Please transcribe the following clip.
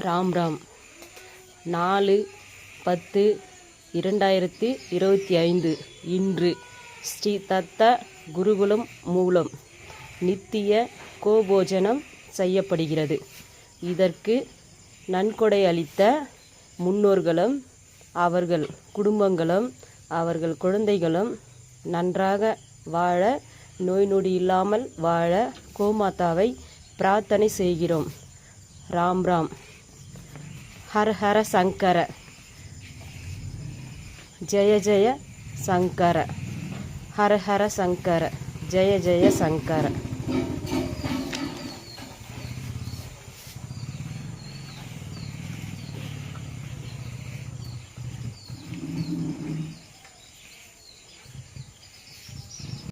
ராம் ராம். நாலு பத்து இரண்டாயிரத்தி இருபத்தி ஐந்து. இன்று ஸ்ரீ தத்த குருகுலம் மூலம் நித்திய கோபோஜனம் செய்யப்படுகிறது. இதற்கு நன்கொடை அளித்த முன்னோர்களும் அவர்கள் குடும்பங்களும் அவர்கள் குழந்தைகளும் நன்றாக வாழ நோய் நொடி இல்லாமல் வாழ கோமாதாவை பிரார்த்தனை செய்கிறோம். ராம் ராம். ஹர ஹர சங்கர ஜெய ஜெய சங்கர ஹர ஹர சங்கர ஜெய ஜெய சங்கர